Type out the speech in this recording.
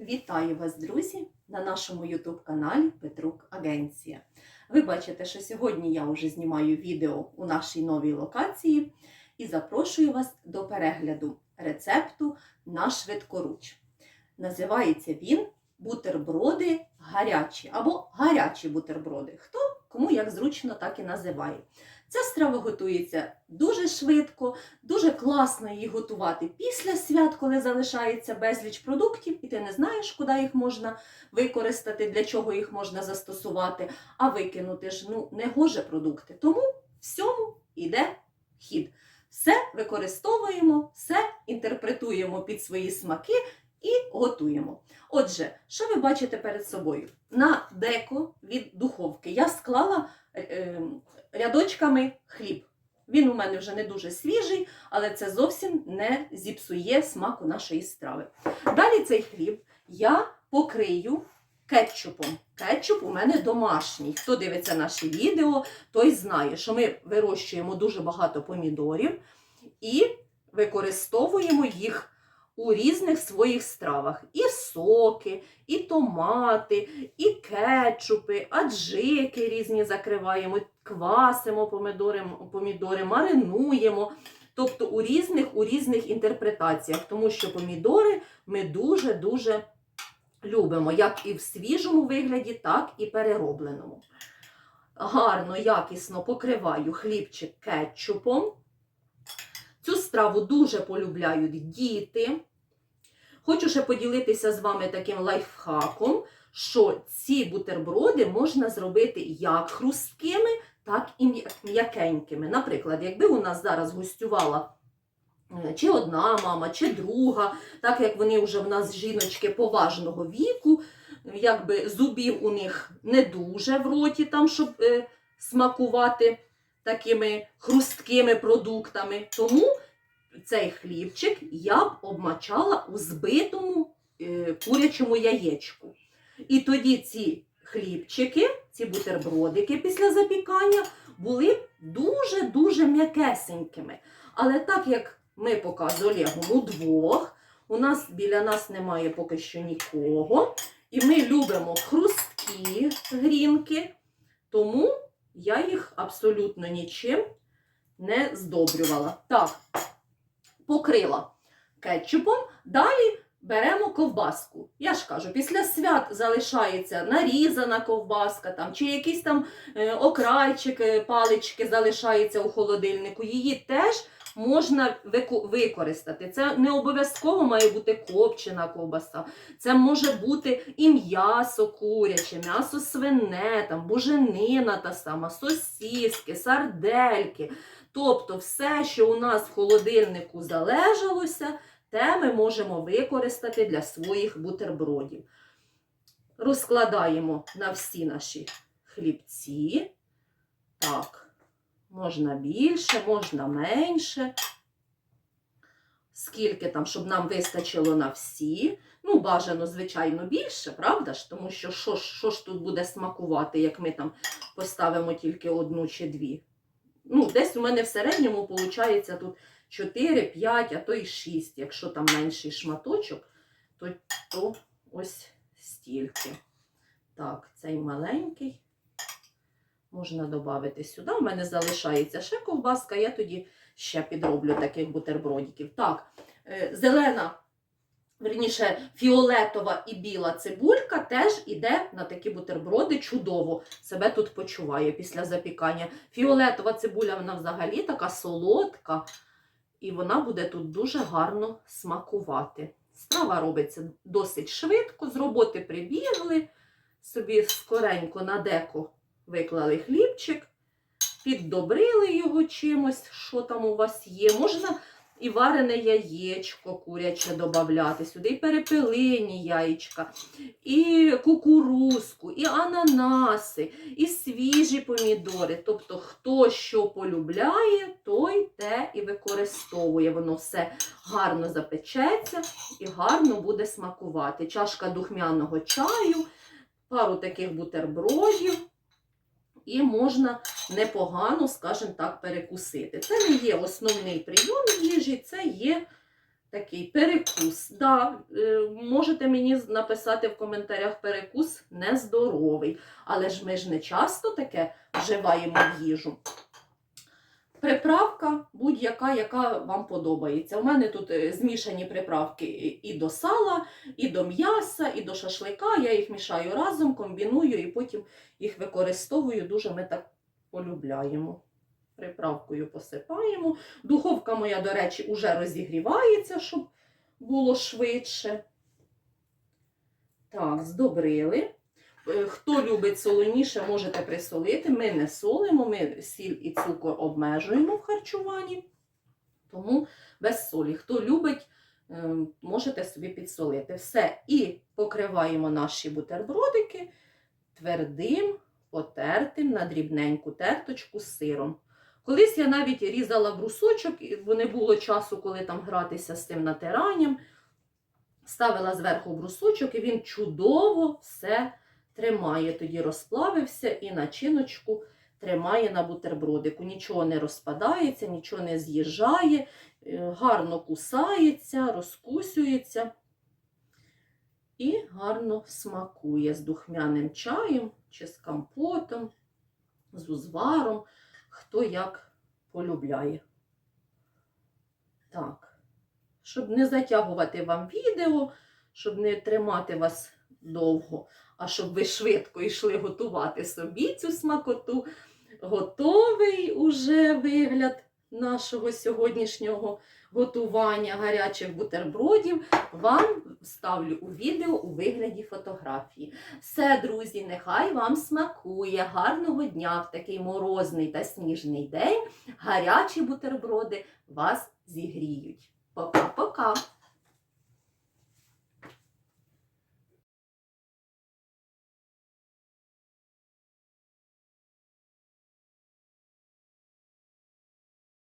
Вітаю вас, друзі, на нашому YouTube-каналі Петрук Агенція. Ви бачите, що сьогодні я вже знімаю відео у нашій новій локації і запрошую вас до перегляду рецепту на швидкоруч. Називається він бутерброди гарячі або гарячі бутерброди. Хто кому як зручно, так і називає. Ця страва готується дуже швидко, дуже класно її готувати після свят, коли залишається безліч продуктів, і ти не знаєш, куди їх можна використати, для чого їх можна застосувати, а викинути ж ну, не гоже продукти. Тому всьому йде хід. Все використовуємо, все інтерпретуємо під свої смаки і готуємо. Отже, що ви бачите перед собою? На деко від духовки я склала е, е, рядочками хліб. Він у мене вже не дуже свіжий, але це зовсім не зіпсує смаку нашої страви. Далі цей хліб я покрию кетчупом. Кетчуп у мене домашній. Хто дивиться наші відео, той знає, що ми вирощуємо дуже багато помідорів і використовуємо їх у різних своїх стравах. І соки, і томати, і кетчупи, аджики різні закриваємо, квасимо помідори, помідори маринуємо. Тобто у різних, у різних інтерпретаціях, тому що помідори ми дуже-дуже любимо, як і в свіжому вигляді, так і переробленому. Гарно, якісно покриваю хлібчик кетчупом. Цю страву дуже полюбляють діти. Хочу ще поділитися з вами таким лайфхаком, що ці бутерброди можна зробити як хрусткими, так і м'якенькими. Наприклад, якби у нас зараз гостювала е, чи одна мама, чи друга, так як вони вже в нас жіночки поважного віку, якби зубів у них не дуже в роті, там, щоб е, смакувати такими хрусткими продуктами. Тому цей хлібчик я б обмачала у збитому е, курячому яєчку. І тоді ці хлібчики, ці бутербродики після запікання були дуже-дуже м'якесенькими. Але так як ми поки з Олегом удвох, у нас біля нас немає поки що нікого. І ми любимо хрусткі грінки, тому я їх абсолютно нічим не здобрювала. Так, покрила кетчупом. Далі беремо ковбаску. Я ж кажу, після свят залишається нарізана ковбаска, там, чи якісь там е, окрайчики, палички залишаються у холодильнику. Її теж можна використати. Це не обов'язково має бути копчена ковбаса. Це може бути і м'ясо куряче, м'ясо свине, там, буженина та сама, сосіски, сардельки. Тобто все, що у нас в холодильнику залежалося, те ми можемо використати для своїх бутербродів. Розкладаємо на всі наші хлібці. Так, можна більше, можна менше. Скільки там, щоб нам вистачило на всі. Ну, бажано, звичайно, більше, правда ж? Тому що що, ж- тут буде смакувати, як ми там поставимо тільки одну чи дві. Ну, десь у мене в середньому виходить тут 4, 5, а то й 6. Якщо там менший шматочок, то, то ось стільки. Так, цей маленький можна додати сюди. У мене залишається ще ковбаска, я тоді ще підроблю таких бутербродиків. Так, е, зелена, верніше, фіолетова і біла цибулька теж іде на такі бутерброди чудово. Себе тут почуває після запікання. Фіолетова цибуля, вона взагалі така солодка, і вона буде тут дуже гарно смакувати. Страва робиться досить швидко, з роботи прибігли, собі скоренько на деко виклали хлібчик, піддобрили його чимось, що там у вас є. Можна і варене яєчко куряче додати, сюди і перепелині яєчка, і кукурузку, і ананаси, і свіжі помідори. Тобто, хто що полюбляє, той те і використовує. Воно все гарно запечеться і гарно буде смакувати. Чашка духмяного чаю, пару таких бутербродів. І можна непогано, скажімо так, перекусити. Це не є основний прийом їжі, це є такий перекус. Да, е, можете мені написати в коментарях перекус нездоровий, але ж ми ж не часто таке вживаємо в їжу. Приправка будь-яка, яка вам подобається. У мене тут е, змішані приправки і- до сала, і до м'яса, і до шашлика. Я їх мішаю разом, комбіную і потім їх використовую. Дуже ми так полюбляємо. Приправкою посипаємо. Духовка моя, до речі, уже розігрівається, щоб було швидше. Так, здобрили. Е, Хто любить солоніше, можете присолити. Ми не солимо, ми сіль і цукор обмежуємо в харчуванні, тому без солі. Хто любить, е, можете собі підсолити. Все. І покриваємо наші бутербродики твердим, потертим на дрібненьку терточку з сиром. Колись я навіть різала брусочок, і- не було часу, коли там гратися з тим натиранням. Ставила зверху брусочок, і він чудово все тримає. Тоді розплавився і начиночку тримає на бутербродику. Нічого не розпадається, нічого не з'їжджає, е, гарно кусається, розкусюється і гарно смакує з духмяним чаєм чи з компотом, з узваром, хто як полюбляє. Так, щоб не затягувати вам відео, щоб не тримати вас довго, а щоб ви швидко йшли готувати собі цю смакоту. Готовий уже вигляд нашого сьогоднішнього готування гарячих бутербродів. Вам ставлю у відео у вигляді фотографії. Все, друзі, нехай вам смакує. Гарного дня в такий морозний та сніжний день. Гарячі бутерброди вас зігріють.